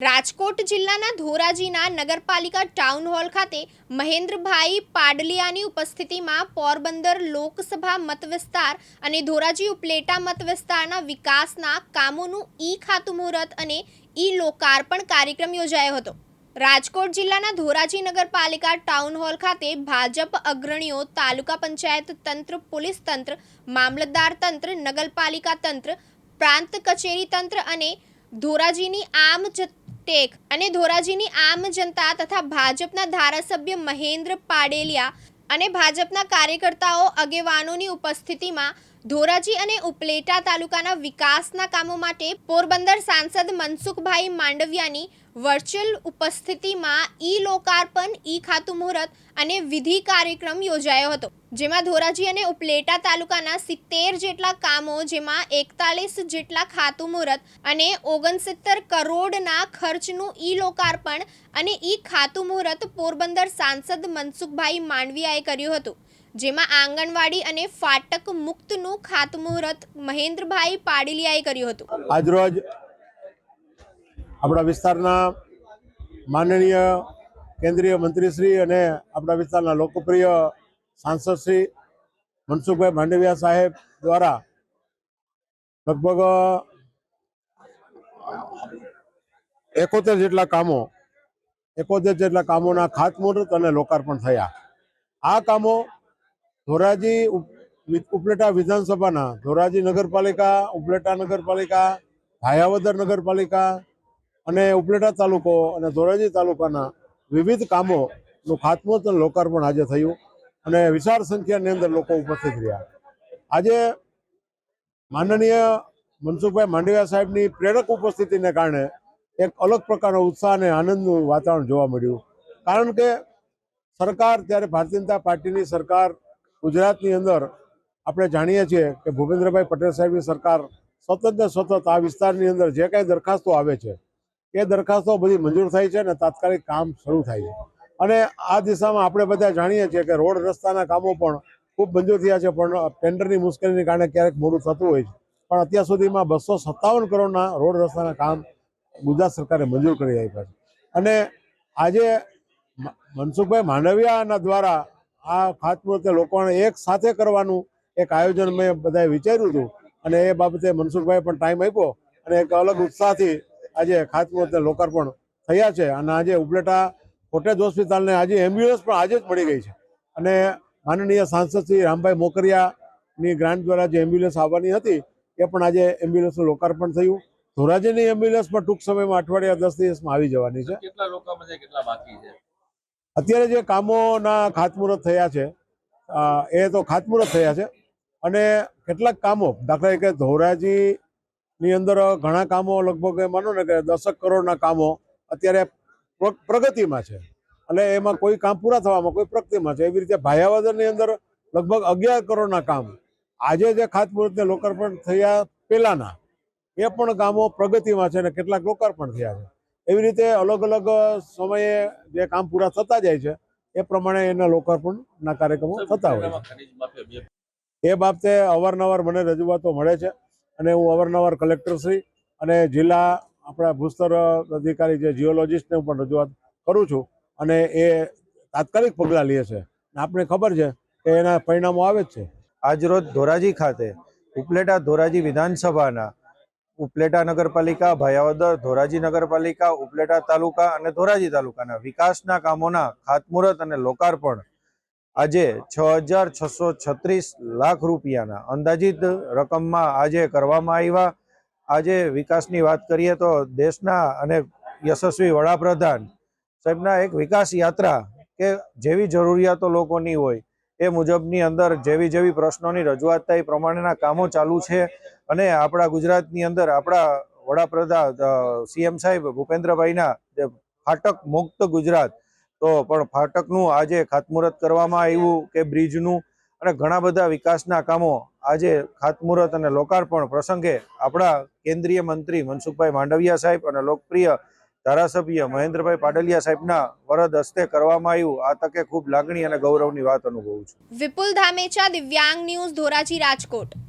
રાજકોટ જિલ્લાના ધોરાજીના નગરપાલિકા town hall ખાતે મહેન્દ્રભાઈ પાડલિયાની ઉપસ્થિતિમાં પોરબંદર લોકસભા મતવિસ્તાર અને ધોરાજી ઉપલેટા મતવિસ્તારના વિકાસના કામોનું ઈ ખાતમુહૂર્ત અને ઈ લોકાર્પણ કાર્યક્રમ યોજાયો હતો. રાજકોટ જિલ્લાના ધોરાજી નગરપાલિકા ટાઉન હોલ ખાતે ભાજપ અગ્રણીઓ, તાલુકા પંચાયત તંત્ર, પોલીસ તંત્ર, મામલતદાર તંત્ર, નગરપાલિકા તંત્ર, પ્રાંત કચેરી તંત્ર અને ધોરાજીની આમ જ ટેક અને ધોરાજીની આમ જનતા તથા ભાજપના ધારાસભ્ય મહેન્દ્ર પાડેલિયા અને ભાજપના કાર્યકર્તાઓ આગેવાનોની ઉપસ્થિતિમાં ધોરાજી અને ઉપલેટા તાલુકાના વિકાસના કામો માટે પોરબંદર સાંસદ મનસુખભાઈ માંડવિયાની વર્ચ્યુઅલ ઉપસ્થિતિમાં ઈ લોકાર્પણ ઈ ખાતુમુહૂર્ત અને વિધિ કાર્યક્રમ યોજાયો હતો, જેમાં ધોરાજી અને ઉપલેટા તાલુકાના સિત્તેર જેટલા કામો, જેમાં એકતાલીસ જેટલા ખાતુમુહૂર્ત અને ઓગણસિત્તેર કરોડના ખર્ચનું ઈ લોકાર્પણ અને ઈ ખાતુમુહૂર્ત પોરબંદર સાંસદ મનસુખભાઈ માંડવિયાએ કર્યું હતું. જેમાં આંગણવાડી અને ફાટક મુક્તનું ખાતમુહૂર્ત મહેન્દ્રભાઈ પાડીલિયાએ કર્યું હતું. આજરોજ આપણા વિસ્તારના માનનીય કેન્દ્રીય મંત્રીશ્રી અને આપણા વિસ્તારના લોકપ્રિય સાંસદ શ્રી મનસુખભાઈ માંડવિયા સાહેબ દ્વારા લગભગ એકોતેર જેટલા કામો, એકોતેર જેટલા કામોના ખાતમુહૂર્ત અને લોકાર્પણ થયા. આ કામો ધોરાજી ઉપ- ઉપલેટા વિધાનસભાના, ધોરાજી નગરપાલિકા, ઉપલેટા નગરપાલિકા ભાયાવદર નગરપાલિકા અને ઉપલેટા તાલુકો અને ધોરાજી તાલુકાના વિવિધ કામોનું ખાતમુહૂર્ત લોકાર્પણ આજે થયું અને વિશાળ સંખ્યાની અંદર લોકો ઉપસ્થિત રહ્યા. આજે માનનીય મનસુખભાઈ માંડવિયા સાહેબની પ્રેરક ઉપસ્થિતિને કારણે એક અલગ પ્રકારનો ઉત્સાહ અને આનંદનું વાતાવરણ જોવા મળ્યું. કારણ કે સરકાર, ત્યારે ભારતીય જનતા પાર્ટીની સરકાર ગુજરાતની અંદર આપણે જાણીએ છીએ કે ભૂપેન્દ્રભાઈ પટેલ સાહેબની સરકાર સતત ને સતત આ વિસ્તારની અંદર જે કાંઈ દરખાસ્તો આવે છે, એ દરખાસ્તો બધી મંજૂર થાય છે અને તાત્કાલિક કામ શરૂ થાય છે. અને આ દિશામાં આપણે બધા જાણીએ છીએ કે રોડ રસ્તાના કામો પણ ખૂબ મંજૂર થયા છે, પણ ટેન્ડરની મુશ્કેલીને કારણે ક્યારેક મોડું થતું હોય છે. પણ અત્યાર સુધીમાં બસો સત્તાવન કરોડના રોડ રસ્તાના કામ ગુજરાત સરકારે મંજૂર કરી આપ્યા છે. અને આજે મનસુખભાઈ માંડવિયાના દ્વારા આ ખાતમુહૂર્તે લોકોને એક સાથે કરવાનું એક આયોજન મેં બધાએ વિચાર્યું હતું. અને એ બાબતે મનસુખભાઈ પણ ટાઈમ આપ્યો અને એક અલગ ઉત્સાહથી આજે ખાતમુહૂર્તે લોકાર્પણ થયા છે. અને આજે ઉપલેટા કોટેજ હોસ્પિટલને આજે એમ્બ્યુલન્સ પણ આજે જ મળી ગઈ છે. અને માનનીય સાંસદ શ્રી રામભાઈ મોકરિયાની ગ્રાન્ટ દ્વારા જે એમ્બ્યુલન્સ આવવાની હતી, એ પણ આજે એમ્બ્યુલન્સનું લોકાર્પણ થયું. ધોરાજીની એમ્બ્યુલન્સ પણ ટૂંક સમયમાં અઠવાડિયા દસ દિવસમાં આવી જવાની છે. કેટલા લોકોમાં કેટલા બાકી છે? અત્યારે જે કામોના ખાતમુહૂર્ત થયા છે એ તો ખાતમુહૂર્ત થયા છે, અને કેટલાક કામો, દાખલા તરીકે ધોરાજીની અંદર ઘણા કામો લગભગ માનો ને કે દસક કરોડના કામો અત્યારે પ્ર- પ્રગતિમાં છે. એટલે એમાં કોઈ કામ પૂરા થવામાં, કોઈ પ્રગતિમાં છે. એવી રીતે ભાયાવદરની અંદર લગભગ અગિયાર કરોડના કામ આજે જે ખાતમુહૂર્તને લોકાર્પણ થયા પહેલાંના, એ પણ કામો પ્રગતિમાં છે અને કેટલાક લોકાર્પણ થયા છે. એવી રીતે અલગ અલગ સમયે જે કામ પૂરા થતા જાય છે એ પ્રમાણે એના લોકાર્પણના કાર્યક્રમો થતા હોય છે. એ બાબતે અવારનવાર મને રજૂઆતો મળે છે અને હું અવારનવાર કલેક્ટરશ્રી અને જિલ્લા આપણા ભૂસ્તર અધિકારી જે જીઓલોજીસ્ટને હું પણ રજૂઆત કરું છું અને એ તાત્કાલિક પગલાં લે છે. અને આપણે ખબર છે કે એના પરિણામો આવે જ છે. આજરોજ ધોરાજી ખાતે ઉપલેટા ધોરાજી વિધાનસભાના ઉપલેટા નગરપાલિકા, ભાયાવદર, ધોરાજી નગરપાલિકા, ઉપલેટા તાલુકા અને ધોરાજી તાલુકાના વિકાસના કામોના ખાતમુહૂર્ત અને લોકાર્પણ આજે છ લાખ રૂપિયાના અંદાજિત રકમમાં આજે કરવામાં આવ્યા. આજે વિકાસની વાત કરીએ તો દેશના અને યશસ્વી વડાપ્રધાન સાહેબના એક વિકાસ યાત્રા કે જેવી જરૂરિયાતો લોકોની હોય એ મુજબની અંદર જેવી જેવી પ્રશ્નોની રજૂઆત થાય પ્રમાણેના કામો ચાલુ છે. અને આપણા ગુજરાતની અંદર આપણા વડાપ્રધાન સીએમ સાહેબ ભૂપેન્દ્રભાઈના જે ફાટક મુક્ત ગુજરાત, તો પણ ફાટકનું આજે ખાતમુહૂર્ત કરવામાં આવ્યું કે બ્રિજનું અને ઘણા બધા વિકાસના કામો આજે ખાતમુહૂર્ત અને લોકાર્પણ પ્રસંગે આપણા કેન્દ્રીય મંત્રી મનસુખભાઈ માંડવિયા સાહેબ અને લોકપ્રિય ધારાસભ્ય મહેન્દ્રભાઈ પાડલિયા સાહેબના વરદ હસ્તે કરવામાં આવ્યું. આ તકે ખૂબ લાગણી અને ગૌરવની વાત અનુભવું છું. વિપુલ ધામેચા, દિવ્યાંગ ન્યૂઝ, ધોરાજી, રાજકોટ.